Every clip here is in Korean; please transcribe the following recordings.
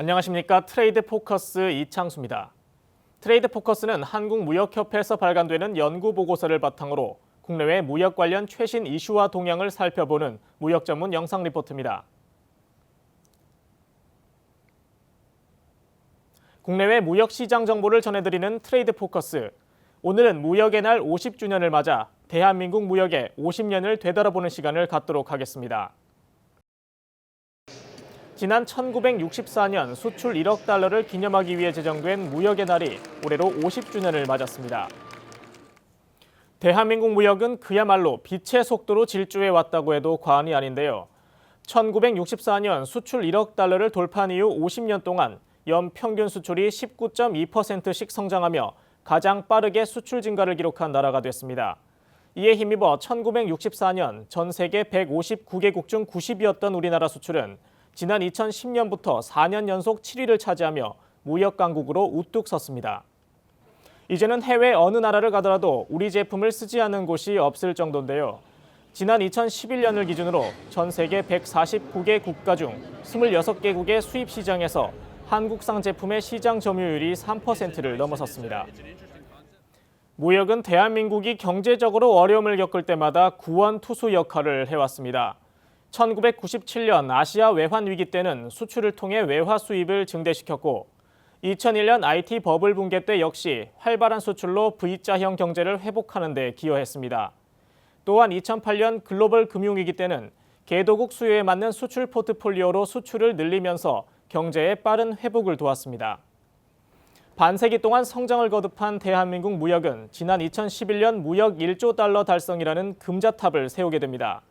안녕하십니까 트레이드 포커스 이창수입니다. 트레이드 포커스는 한국무역협회에서 발간되는 연구 보고서를 바탕으로 국내외 무역 관련 최신 이슈와 동향을 살펴보는 무역 전문 영상 리포트입니다. 국내외 무역 시장 정보를 전해드리는 트레이드 포커스. 오늘은 무역의 날 50주년을 맞아 대한민국 무역의 50년을 되돌아보는 시간을 갖도록 하겠습니다. 지난 1964년 수출 1억 달러를 기념하기 위해 제정된 무역의 날이 올해로 50주년을 맞았습니다. 대한민국 무역은 그야말로 빛의 속도로 질주해 왔다고 해도 과언이 아닌데요. 1964년 수출 1억 달러를 돌파한 이후 50년 동안 연 평균 수출이 19.2%씩 성장하며 가장 빠르게 수출 증가를 기록한 나라가 됐습니다. 이에 힘입어 1964년 전 세계 159개국 중 90위였던 우리나라 수출은 지난 2010년부터 4년 연속 7위를 차지하며 무역 강국으로 우뚝 섰습니다. 이제는 해외 어느 나라를 가더라도 우리 제품을 쓰지 않는 곳이 없을 정도인데요. 지난 2011년을 기준으로 전 세계 149개 국가 중 26개국의 수입 시장에서 한국산 제품의 시장 점유율이 3%를 넘어섰습니다. 무역은 대한민국이 경제적으로 어려움을 겪을 때마다 구원 투수 역할을 해왔습니다. 1997년 아시아 외환 위기 때는 수출을 통해 외화 수입을 증대시켰고 2001년 IT 버블 붕괴 때 역시 활발한 수출로 V자형 경제를 회복하는 데 기여했습니다. 또한 2008년 글로벌 금융위기 때는 개도국 수요에 맞는 수출 포트폴리오로 수출을 늘리면서 경제의 빠른 회복을 도왔습니다. 반세기 동안 성장을 거듭한 대한민국 무역은 지난 2011년 무역 1조 달러 달성이라는 금자탑을 세우게 됩니다.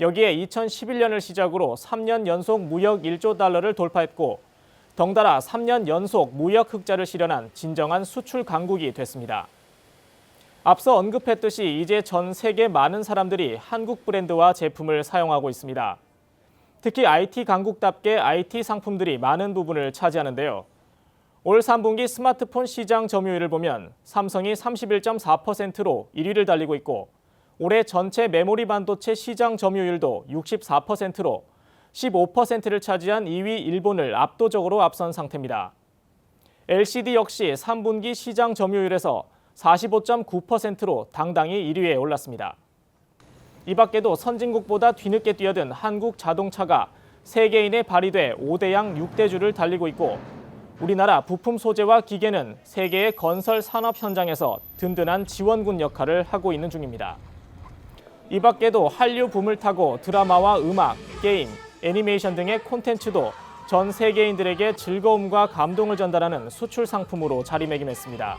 여기에 2011년을 시작으로 3년 연속 무역 1조 달러를 돌파했고 덩달아 3년 연속 무역 흑자를 실현한 진정한 수출 강국이 됐습니다. 앞서 언급했듯이 이제 전 세계 많은 사람들이 한국 브랜드와 제품을 사용하고 있습니다. 특히 IT 강국답게 IT 상품들이 많은 부분을 차지하는데요. 올 3분기 스마트폰 시장 점유율을 보면 삼성이 31.4%로 1위를 달리고 있고 올해 전체 메모리 반도체 시장 점유율도 64%로 15%를 차지한 2위 일본을 압도적으로 앞선 상태입니다. LCD 역시 3분기 시장 점유율에서 45.9%로 당당히 1위에 올랐습니다. 이 밖에도 선진국보다 뒤늦게 뛰어든 한국 자동차가 세계인에 발휘돼 5대양 6대주를 달리고 있고 우리나라 부품 소재와 기계는 세계의 건설 산업 현장에서 든든한 지원군 역할을 하고 있는 중입니다. 이 밖에도 한류 붐을 타고 드라마와 음악, 게임, 애니메이션 등의 콘텐츠도 전 세계인들에게 즐거움과 감동을 전달하는 수출 상품으로 자리매김했습니다.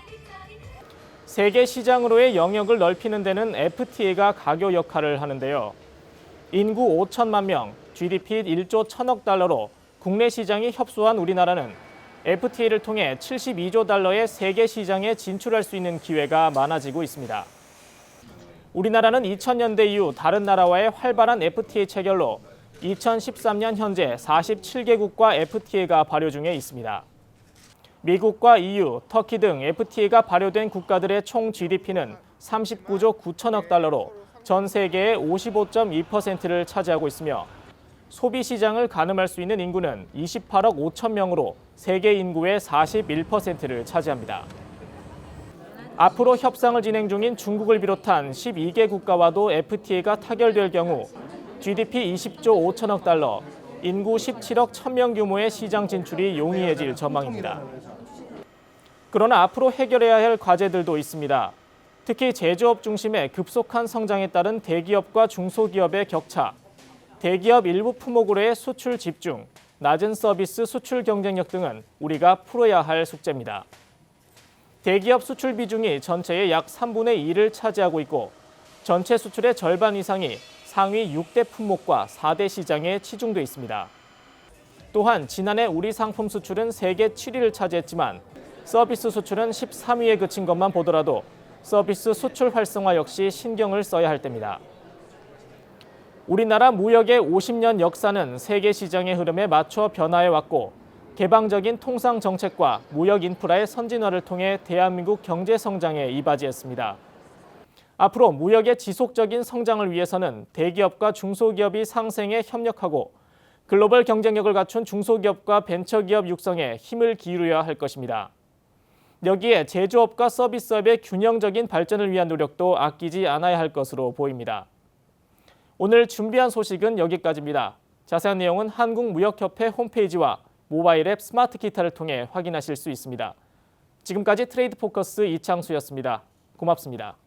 세계 시장으로의 영역을 넓히는 데는 FTA가 가교 역할을 하는데요. 인구 5천만 명, GDP 1조 1천억 달러로 국내 시장이 협소한 우리나라는 FTA를 통해 72조 달러의 세계 시장에 진출할 수 있는 기회가 많아지고 있습니다. 우리나라는 2000년대 이후 다른 나라와의 활발한 FTA 체결로 2013년 현재 47개국과 FTA가 발효 중에 있습니다. 미국과 EU, 터키 등 FTA가 발효된 국가들의 총 GDP는 39조 9천억 달러로 전 세계의 55.2%를 차지하고 있으며 소비 시장을 가늠할 수 있는 인구는 28억 5천 명으로 세계 인구의 41%를 차지합니다. 앞으로 협상을 진행 중인 중국을 비롯한 12개 국가와도 FTA가 타결될 경우 GDP 20조 5천억 달러, 인구 17억 1천명 규모의 시장 진출이 용이해질 전망입니다. 그러나 앞으로 해결해야 할 과제들도 있습니다. 특히 제조업 중심의 급속한 성장에 따른 대기업과 중소기업의 격차, 대기업 일부 품목으로의 수출 집중, 낮은 서비스 수출 경쟁력 등은 우리가 풀어야 할 숙제입니다. 대기업 수출 비중이 전체의 약 3분의 2를 차지하고 있고 전체 수출의 절반 이상이 상위 6대 품목과 4대 시장에 치중돼 있습니다. 또한 지난해 우리 상품 수출은 세계 7위를 차지했지만 서비스 수출은 13위에 그친 것만 보더라도 서비스 수출 활성화 역시 신경을 써야 할 때입니다. 우리나라 무역의 50년 역사는 세계 시장의 흐름에 맞춰 변화해 왔고 개방적인 통상 정책과 무역 인프라의 선진화를 통해 대한민국 경제 성장에 이바지했습니다. 앞으로 무역의 지속적인 성장을 위해서는 대기업과 중소기업이 상생에 협력하고 글로벌 경쟁력을 갖춘 중소기업과 벤처기업 육성에 힘을 기울여야 할 것입니다. 여기에 제조업과 서비스업의 균형적인 발전을 위한 노력도 아끼지 않아야 할 것으로 보입니다. 오늘 준비한 소식은 여기까지입니다. 자세한 내용은 한국무역협회 홈페이지와 모바일 앱 스마트 기타를 통해 확인하실 수 있습니다. 지금까지 트레이드 포커스 이창수였습니다. 고맙습니다.